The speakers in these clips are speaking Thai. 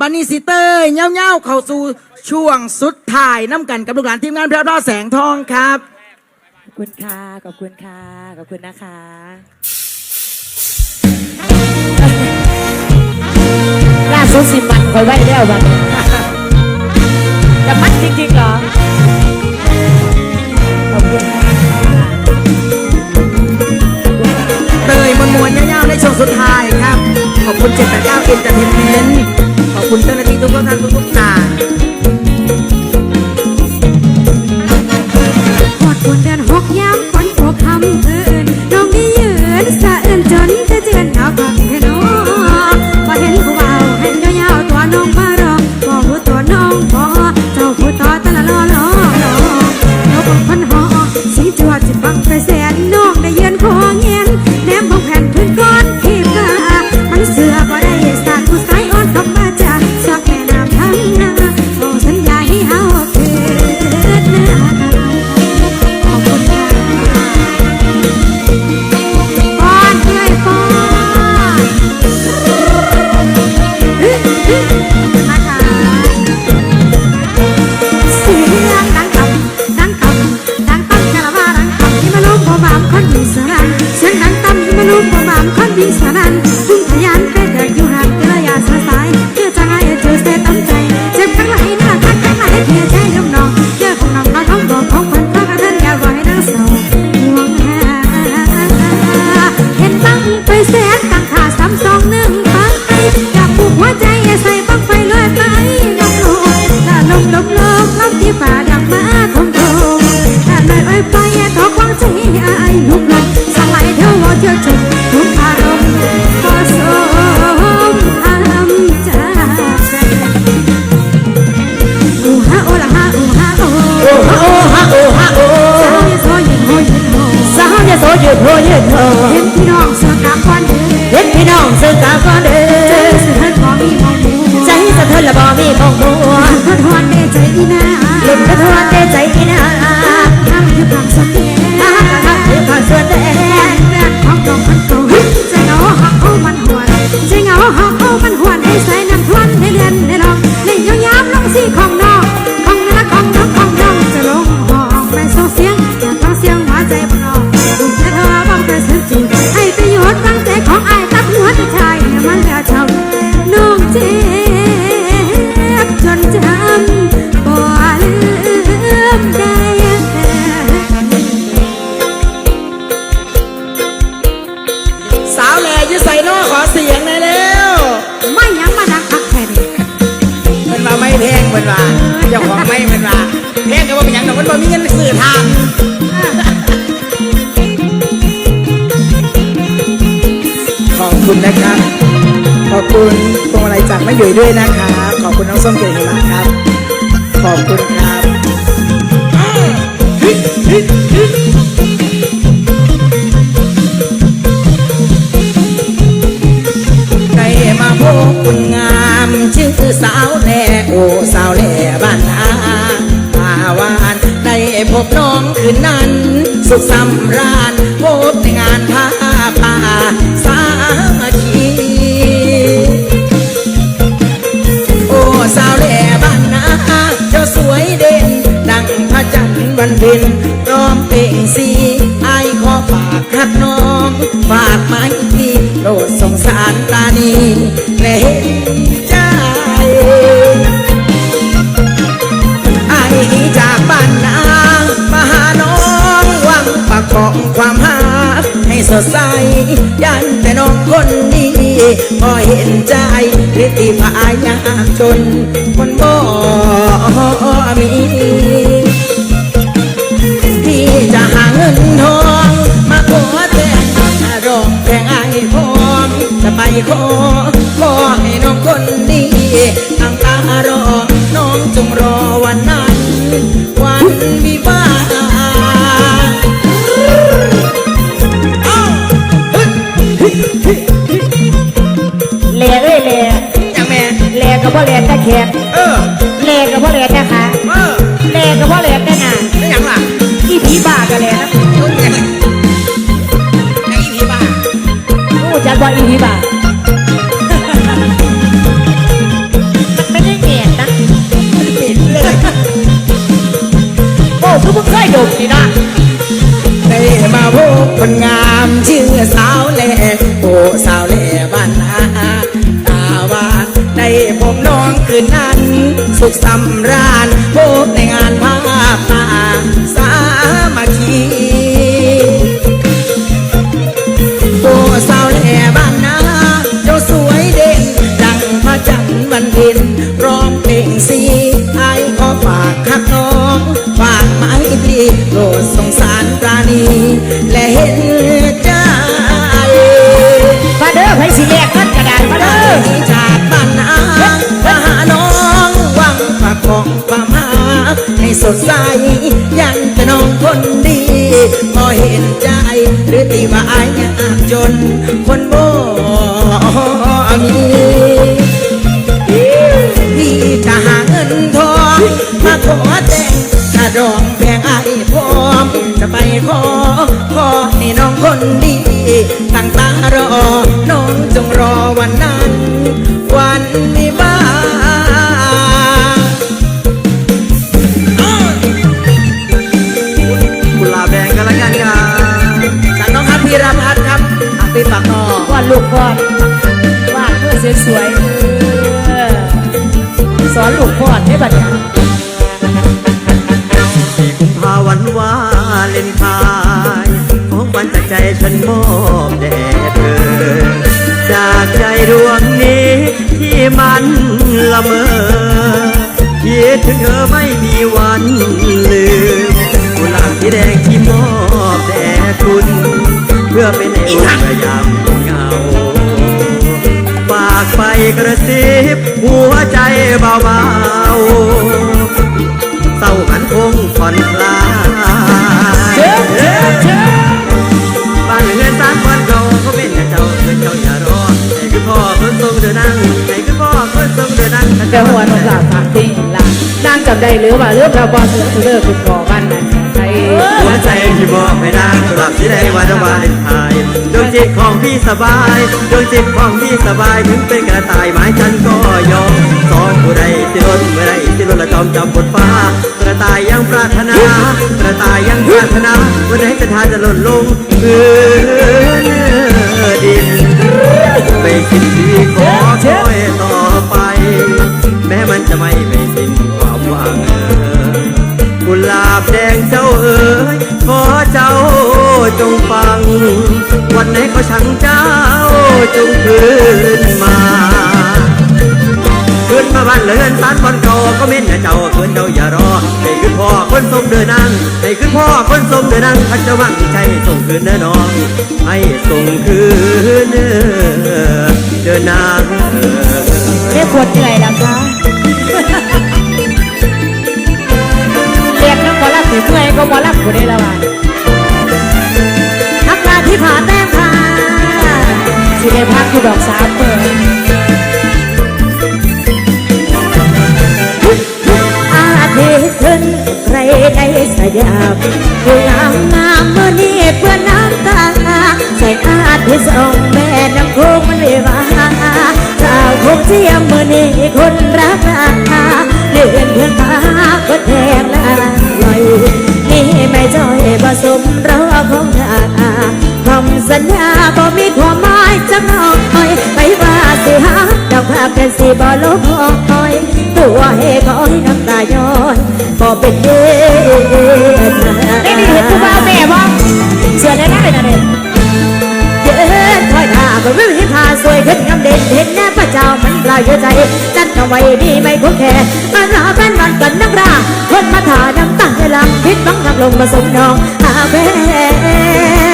บันนีสิเตยเงี้ยวๆเข้าสู่ช่วงสุดท้ายน้ำกันกับลูกหลานทีมงานพระรอดแสงทองครับขอบคุณค่ะขอบคุณค่ะขอบคุณนะคะล่าสุดสิมันคอยไว้เดี่ยวบัดนจะมัดจริงๆเหรอขอบคุณเตยมัลมวลเงี้ยวๆในช่วงสุดท้ายครับ ขอบคุณเจ๊แต่เ789 Entertainment อบคุณเจ้าหน้าที่ทุกท่านทุกๆฝ่ายหอดคนเดืนหกยามฝนตกคำเธอ สุขสำราญพบในงานผ้าป่าสามคีโอ้สาวแหล่บ้านนาเจ้าสวยเด่น ดังพระจันทร์วันเพ็ญร้อมเป่งสีไอขอฝากคัดน้อง ฝากไม้ทีโลดสงสารตานีแลเห็น ใสยันแต่น้องคนนี้พอเห็นใจฤทธิพายาชนคนโบ คนงามชื่อสาวแล่โอ้สาวแล่บ้านนาตาวานในผมน้องคืนนั้น สุขสำรา สดใส ยังจะน้องคนดี พอเห็นใจ หรือตีว่าอายยากจน ระซิบหัวใจเบาๆเศร้าหันคงผ่อนคลายเชิญเชิญเชิญบ้านเรือนสร้างวันเราเขาเป็นแต่เจ้าเพื่อนเจ้าอย่ารอไหนคือพ่อคนทรงเดินนั่งไหนคือพ่อคนทรงเดินนั่งแต่หัวนกหลาบฝากที่หลานนางจำได้หรือว่าเรื่องเราบอลเสือเลิกเป็นก่อกันนั่นใครหัว ใจที่บอกไม่นางสลับที่ใดวันวาเลนไทน์ดวงจิตของพี่สบายดวงจิตของพี่สบายถึงเป็นกระต่ายไม้จันก็ยอมสองผู้ใดที่ล้นเมื่อไรที่ล้นละจอมจำบนฟ้ากระต่ายยังปรารถนากระต่ายยังปรารถนาวันไหนจะทานจะหล่นลงพื้นดินไปคิดที่ จงคืนมาขึ้นมาบ้านเลือนสานบอนเก่าก็เม้นอย่าเจ้าเกินเจ้าอย่ารอให้ขึ้นพ่อคนทรงเดินนั่งให้ขึ้นพ่อคนทรงเดินนั่งพันจะวังใจส่งคืนเด้อน้องให้ส่งคืนเด้อเดินนางเรียกคนเหนื่อยแล้วคะเรียกน้องหมอลับถึงเมื่อยก็หมอลับคนนี้แล้วว่ะทักทายที่ผ่าแต้ สิได้พักอยู่ดอกสามเปิดอาเทิตย์ขึ้นใครในสยามผู้งามงามเมื่อนี้เพื่อน้ำตาใส่อาทิตย์ส่องแม่น้ำโคงมันเววาเจ้าคงเทียมเมื่อนี้คนรักนาเลื่อนเพื่อนตาก็แทงละลอยนี่ไม่จ้อยผสมรอของนาคำสัญญา สิบ่ลบหอยตัวให้คอยน้ำตาย้อนก็เป็นเดือนได้มีเห็นผู้บ่าวแม่บ้างเชื่อได้ไหมเป็นอะไรเดินคอยท่าก็ไม่มีพาสวยขึ้นกำเด่นเห็นแน่พระเจ้ามันปลายอยู่ใจจัดเอาไว้ดีไม่คุ้มแค่มารอกันวันกันนักราคนมาถ่าน้ำตาให้ลังพิษบังทับลงผสมนองหาแฟน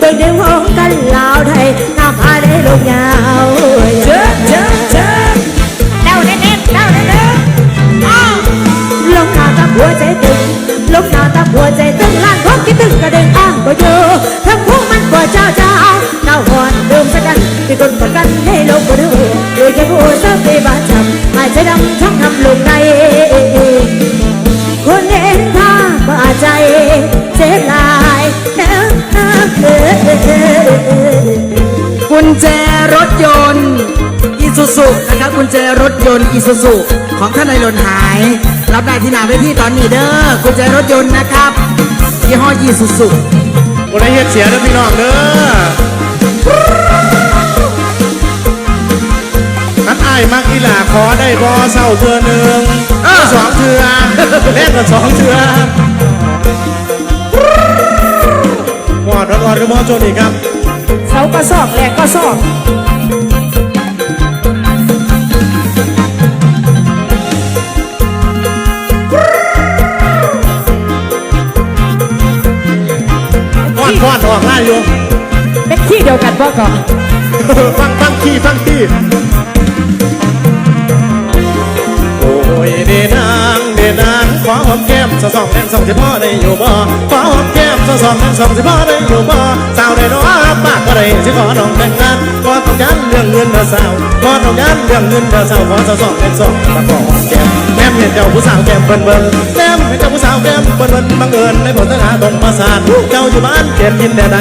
ไปเบิ่งเดินวงกันลาวไทยน้ำพาได้ลงยาวเชิญเชิญเชิญเด้าเน้นๆเด้าเน้นๆอ้าวลงหน้าตาหัวใจตึงลงหน้าต นะครับกุญแจรถยนต์อีซูซุของท่านนายหล่นหาย รับได้ที่หนาเวทีตอนนี้เด้อกุญแจรถยนต์นะครับยี่ห้ออีซูซุบนได้เฮ็ดเสียแล้วพี่น้องเด้อนัดอายมักอีหลาขอได้บอเศร้าเทือหนึ่งสองเทือแลกกันสองเทือหมอดร้อนๆหรือหมอโจนี่ครับเสาก็ซอกแหลกก็ซอก ดียวกันพ่อก่อนฟังฟังขี้ฟังขี้โอ้ยเดนางเดนางขอหอมแก้ม สะสองแดงสองสิพ่อได้อยู่บ่ขอหอมแก้มสะสองแดงสองสิพ่อได้อยู่บ่สาวได้น้อยปากก็ได้สิขอน้องแต่งงานก็ต้องยันเรื่องเงินเด้อสาวก็ต้องยันเรื่องเงินเด้อสาวขอสะสองแดงสองมาขอหอมแก้มแม่เห็นเจ้าผู้สาวแก้มเบิ่นเบิ่นแม่เห็นเจ้าผู้สาวแก้มเบิ่นเบิ่นบังเอิญในผลทหารตรงประสาทเจ้าอยู่บ้านเก็บกินแต่ใด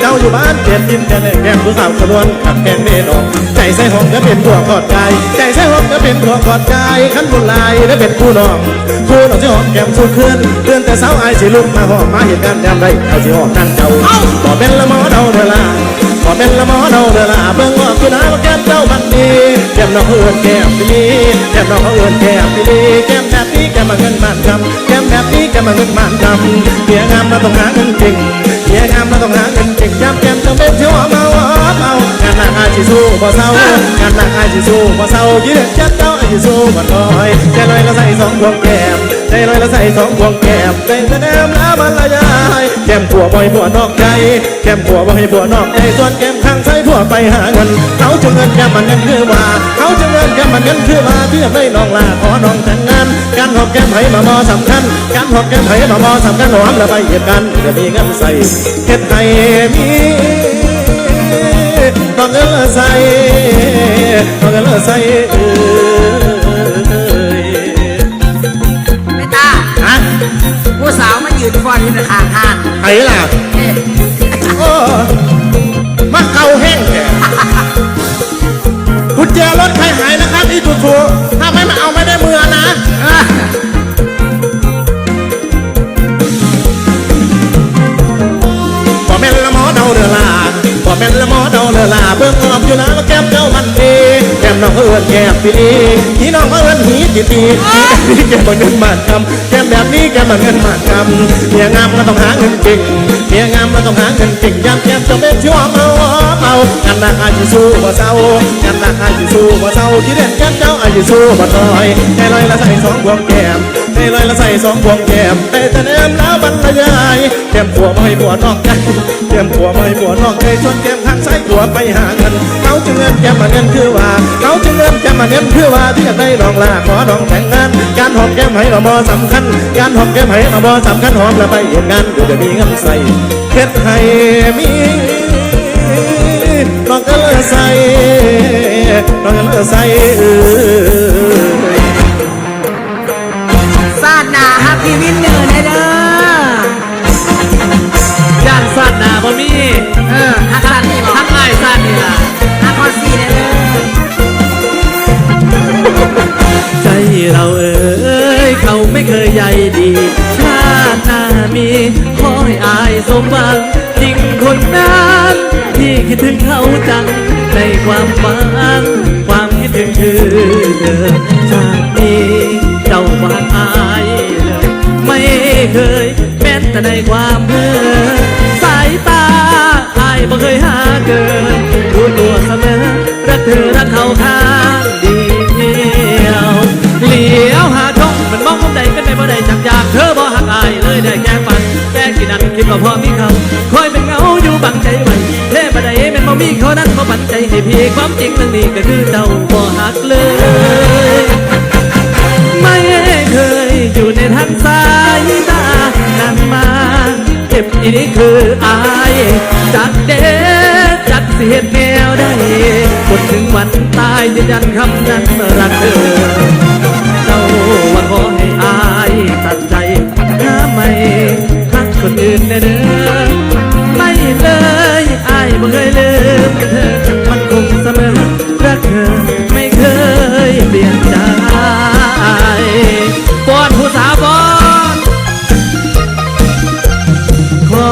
เจ้าอยู่บ้านเก็บกินแต่ใดแก้มผู้สาวขนวนขับแกงเมนองใจใส่ห้องก็เป็นผัวกอดกายใจใส่ห้องก็เป็นผัวกอดกายขันบุญลายและเป็นผู้น้องผู้น้องที่หอมแก้มสุดขึ้นเตือนแต่สาวอายสิลุกมาหอมมาเหตุการณ์ยามใดเอาสิหอมนั่งเจ้าบ่เป็นละหมอเดาเดอลาบ่เป็นละหมอเดาเดอลาเบิ่งว่าคือนะว่าแก้มเจ้าบันดีแก้มน้องเอื้อนแก้มปีลีแก้มน้องเอื้อนแก้มปีลีแก้มแบบนี้แก้มมาเงินมันคำแก้มแบบนี้แก้มมาเงินมันคำเพียงามมาต้องหาเงินจริง สิสู้บ่เศร้างานหนักอาชีสู้บ่เศร้ายืนจัดเจ้าอาชีสู้บ่น้อยใจลอยละใส่สองพวงแก้มใจลอยละใส่สองพวงแก้มใจแสดงแล้วมันละยายแก้มผัวบ่อยผัวนอกใจแก้มผัวบ่ให้ผัวนอกใจส่วนแก้มข้างใส่ผัวไปหาเงินเขาจะเงินแก้มมันเงินคือว่าเขาจะเงินแก้มมันเงินคือว่าที่ได้น้องลาขอน้องแต่งงานการหอบแก้มให้มาบ่สำคัญการหอบแก้มให้มาบ่สำคัญหอมแล้วไปเหยียบกันจะมีเงินใส่เฮ็ดให้มี น้องเงินใส่น้องเงินใส่ อิ้ นแก้มปีดีพี่น้องเขาเอิ้นหีตีตีนี่แกมบ่เงินบาทำแกแบบนี้แกมบ่เงินบาทำเมียงามก็ต้องหาเงินจริงเมียงามก็ต้องหาเงินจริงยามแก้มจะเป็นชั่วเมาเมากันนักอาชีสู้บ่เศร้ากันนักอาชีสู้บ่เศร้าที่เด่นแกมเจ้าอาชีสู้บ่น้อยใจลอยละใส่สองพวงแก้มใจลอยละใส่สองพวงแก้มแต่แต่แนมแล้วมันละยายแก้มผัวไม่ห้ผัวนอกใจแก้มผัวไม่ผัวนอกใจชวนแก้มข้างซ้ายผัวไปหาเงินเขาจึงเงินแก้มมาเงินคือว่าเขาจึงเงินแก้มมาเงินคือว่าที่อยากได้น้องลาขอน้องแต่งงาน การหอมแก้มให้มาบอสำคัญ การหอมแก้มให้มาบอสำคัญหอมแล้วไปเห็นงานเดี๋ยวจะมีเงินใส่เฮ็ดให้มีน้องก็เลยใส่น้องก็เลยใส่เออซาดหนาฮับพี่วินเนอร์นะเด้อย่านสัตว์หนาบ่มีเออฮักซันนี่บอกทั้งไอ้สัตว์นี่ล่ะฮักคอนซีนะเด้อ ใจเราเอ้ยเขาไม่เคยใยดี ชาติหน้ามีขอให้อายสมหวังจริงคนนั้นที่คิดถึงเขาจังในความฝันความคิดถึงคือเธอชาตินี้เจ้าบางอายเลยไม่เคยแม้แต่ในความเพ้อสายตาอายบ่เคยหาเกินรู้ตัวเสมอรักเธอรักเขา ได้จักอยากเธอบ่หักอายเลยได้แค่ฝันแต่กี่นั้นคิดว่าพอมีเขาคอยเป็นเงาอยู่บังใจไว้เท่บ่ไดแม่นบ่มีเขานั้นบ่ปันใจให้พี่ความจริงเรื่องนี้ก็คือเจ้าบ่หักเลย ไม่เคยอยู่ในทางสายตานานมาเจ็บอีนี้คืออายจากเด็กจากเสียแนวได้วันตายยืนยันคำนั้นรักเธอเจ้าว่าขอให้อาย ตัดใจหาไม่ฮักคนอื่นเด้อไม่เลยอายบ่เคยลืมเธอมันคงเสมอรักเธอไม่เคยเปลี่ยนใจบอนผู้สาวบอนขอ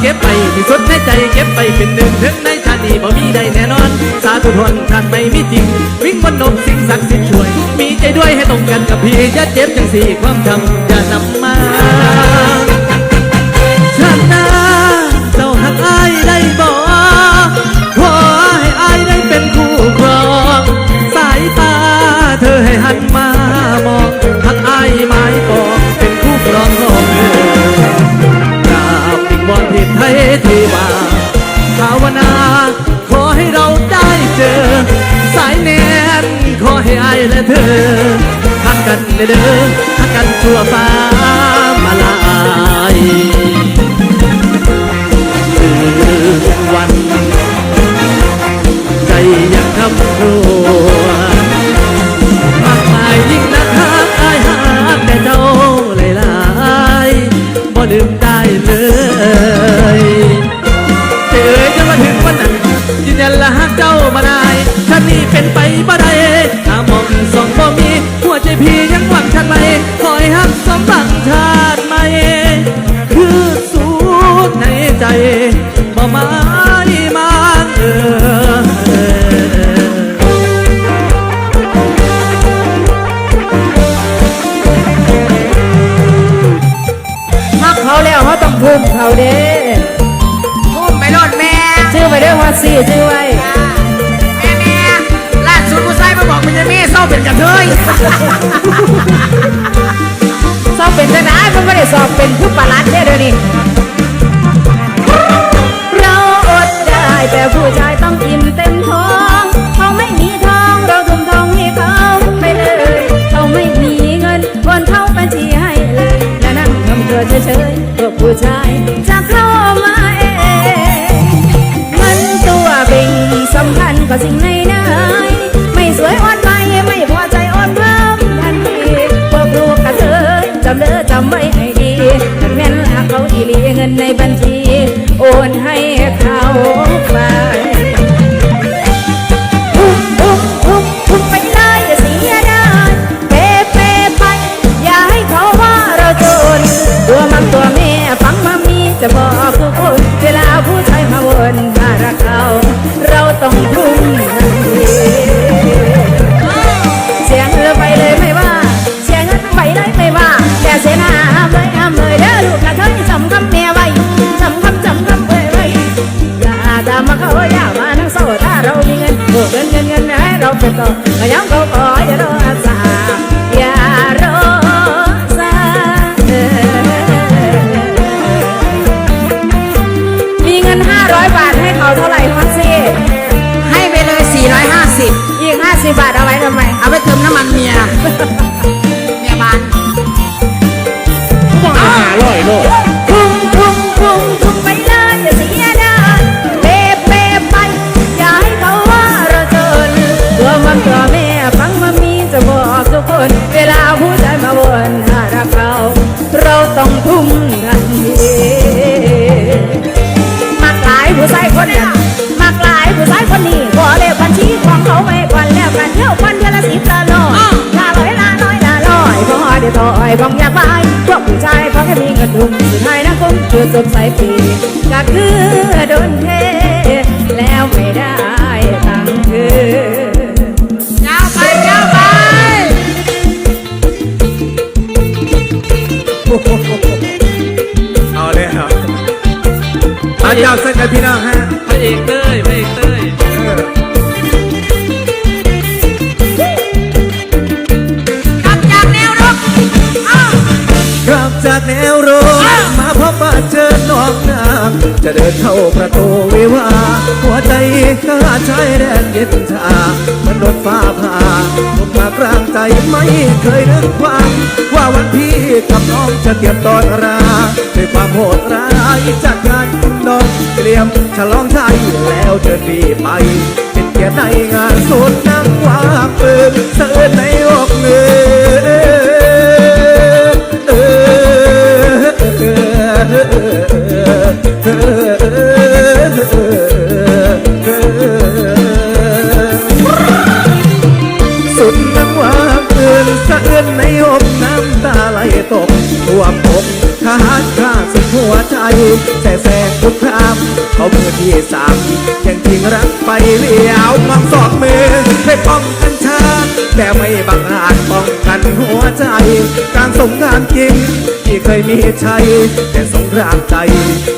เก็บไปที่สุดในใจเก็บไปเป็นหนึ่งถึงในชาตินี้บ่มีใดแน่นอน สาธุทนชาติไม่มีจริง รงกันกับพี่อย่าเจ็บจังสี่ความจำอย่านำมาชาติหน้าเจ้าหักอายได้บ่ขอให้อายได้เป็นคู่ครองสายตาเธอให้หันมามองหักอายไม้ปองเป็นคู่ครองของเธอกราบวิงวอนทิศไทยที่ว่าภาวนาขอให้เราได้เจอ สายแนนขอให้อายและเธอ กันเด้อทักกันทั่วฟ้ามาลายถึงวันใจยังทำครัวมากมายยิ่งนักหากอายหากแต่เจ้าหลายๆบ่ลืมได้เลยเอ๋ยจะมาถึงวันนั้นยืนยันละหักเจ้ามาได้ฉันนี่เป็นไปบ่ แล้วเขาต้องภูมิเขาเด้พุ่มไปโลดแม่ชื่อไปเด้อว่าสี่ชื่อไว้ แม่แม่ล่าสุดผู้ชายมาบอกมันจะแม่เศร้าเป็นกระเทยสอบเป็นจังไดมันไม่ได้สอบเป็นผู้ประหลัดเด้อเดี๋ยวนี้เราอดได้แต่ผู้ชายต้องอิ่มเต็มท้องเขาไม่มีทองเราทุ่มทองให้เขาไปเลยเขาไม่มีเงินโอนเข้าบัญชีให้ เฉยๆพวกผู้ชายจะเข้ามาเองมันตัวเบ่งสำคัญกว่าสิ่งไหนไหนไม่สวยอ่อนไปไม่พอใจอ่อนเพิ่มทันทีพวกลูกกระเทยจำเด้อจำไว้ให้ดีถ้าแม่นลาเขาอีหลีเงินในบัญชีำไม เอาไปเติมน้ำมันเมีย เมียบ้านบอกให้หาร้อยโลด เดี๋ยวต่องอยากไปพวกผู้ชายเขาแค่มีเงินทุนสุดท้ายนะคงคือจบสายปีก็คือโดนเทแล้วไม่ได้ตังค์คืนยาวไปยาวไปเอาเลยครับอาเจ้าเส้นกับพี่น้องฮะพระเอกเต้ยพระเอกเต้ย จะเดินเข้าประตูวิวา หัวใจข้าใช้แรงเย็นชามันลดนฟ้าผ่าลงมากลางใจไม่เคยนึกฝันว่าวันที่กับน้องจะเตรียมตอนราด้วความโหดร้ายจากงานน้องเตรียมฉลองไทยแล้วเดินดีไปเป็นแกียในงานสุดนั่งว่าปิดเสิร์ในอกเงือ ท่ผมทหารข้าสุดหัวใจแสแสงคุกคาม เขามื่อที่สามแข่งทิ้งรักไปเลี้ยวมองสองมือไม่ป้องกันชาแต่ไม่บังอาจป้องกันหัวใจกลางสงครามจริงที่เคยมีชัยแต่สงรามใจ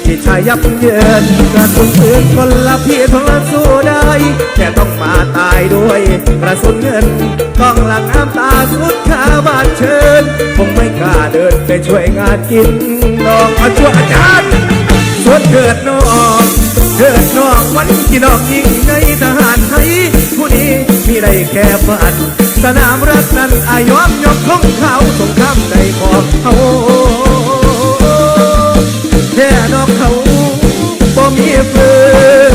ที่ชายยับเยินการสุนปืนคนละพี่ทนสู้ได้ แต่ต้องมาตายด้วยกระสุนเงินกองหลังน้ำตาสุดขาบาดเชิญคงไม่กล้าเดินไปช่วยงานกินน้องมาช่วยอาจารย์สวนเกิดน้อง เกิดนอกวันที่นอกยิงในทหารไทยผู้นี้มีได้แค่ฝันสนามรักนั้นอายอมยกของเขาสงครามในขอบเขาแค่นอกเขาบ่มีปืน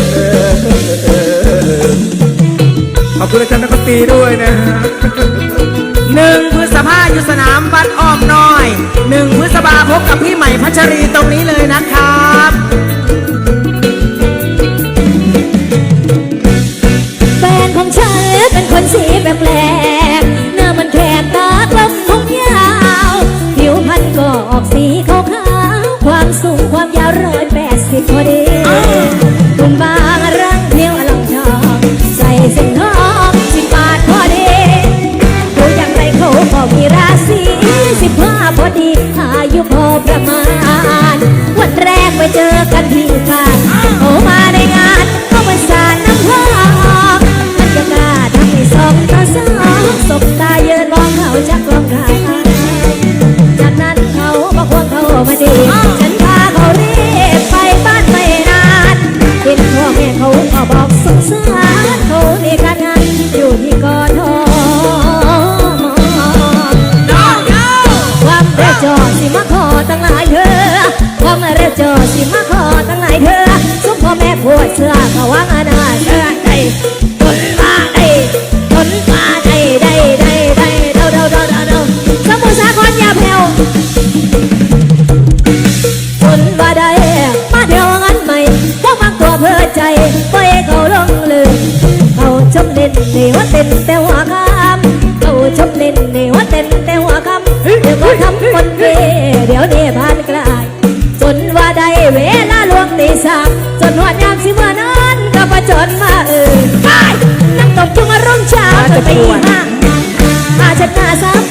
ขอบคุณอาจารย์นักตีด้วยนะฮะหนึ่งพฤษภาอยู่สนามบัดอ้อมน้อยหนึ่งพฤษภาพบกับพี่ใหม่พัชรีตรงนี้เลยนะครับ รืวก็ทำคนเกเดี๋ยวเนี้ผ่านกลาย จนว่าได้เวลาลวงตีสักจนหัวยามสิเมื่อนอนก็ประจนมาเออนั่งตบพุงอารมณ์เช้าจนไปห้าหาชนะสาม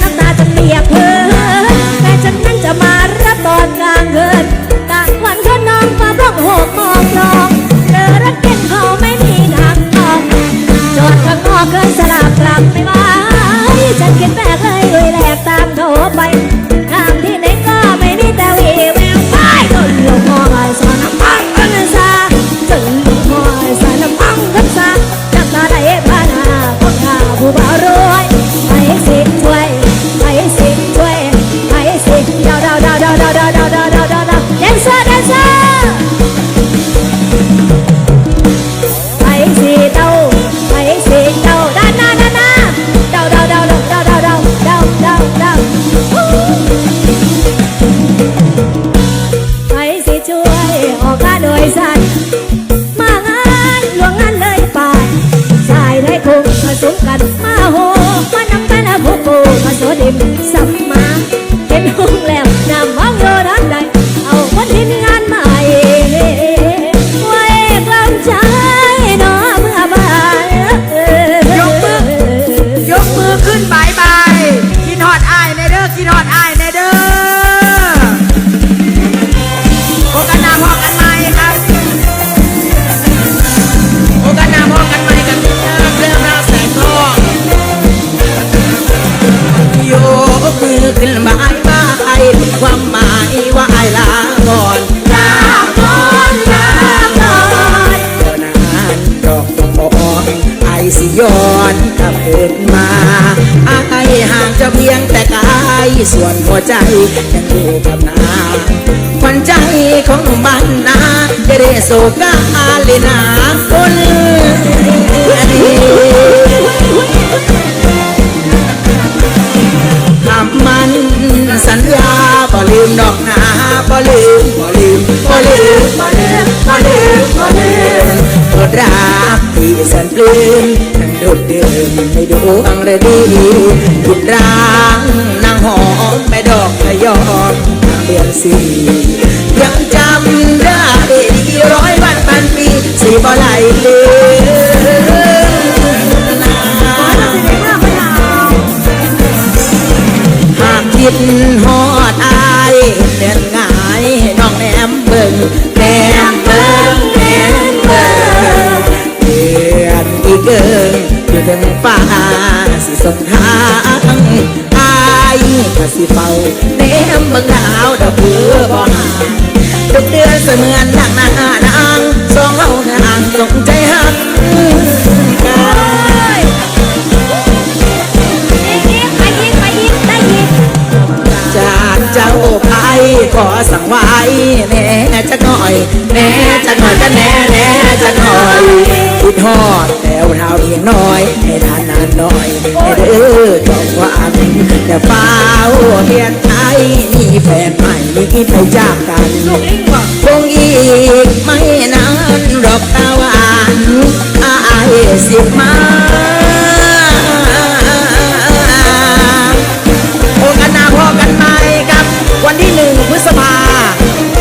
ส่วนหัวใจยังอยู่กับนาควันใจของบ้านนาเดเรโซกาลินาคนดีทำมันสัญญาบ่ลืมดอกนาบ่ลืมบ่ลืมบ่ลืมบ่ลืมบ่ลืมบ่ลืมกดรักที่สันปลื้มทั้งดุดเดิมให้ดูอังระดีดุดร้าง หอมแม่ดอกระยอนางเดือนสี่ยังจำได้ดีร้อยวันพันปีสีบ่ไหล มเบิ่งดาวเดอกเพื่อบ่ห่างทุกเดือนเสมือนดังนานางสองเฮาห่างสงใจหักกันอีกไปอีกไปอีกได้อีกจากเจ้าไปขอสั่งไว้ แต่วเท้าเพียงน้อยให้นานนานหน่อยให้เด้อจอมหวานอย่าเฝ้าเฮียนไทยมีแฟนใหม่มีไปจากกันคงอีกไม่นานหรอกตาหวานอายสิมาโอกันนาพอกันไหมครับ วันที่หนึ่งพฤษภา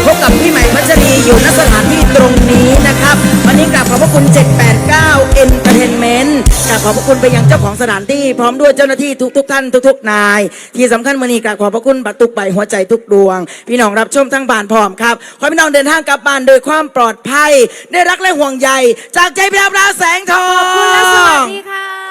พบกับพี่ใหม่พัชรีอยู่ณสถานที่ตรงนี้นะครับ วันนี้กราบขอบพระคุณ 789 เอนเตอร์เทนเมนต์กราบขอบพระคุณไปยังเจ้าของสถานที่ พร้อมด้วยเจ้าหน้าที่ทุกทุกท่านทุก ๆ นาย ที่สำคัญวันนี้กราบขอบพระคุณบัตรตุกใบหัวใจทุกดวง พี่น้องรับชมทั้งบ้านพร้อมครับ ขอให้พี่น้องเดินทางกลับบ้านโดยความปลอดภัย ได้รักและห่วงใย จากใจพระราแสงทอง ขอบคุณและสวัสดีค่ะ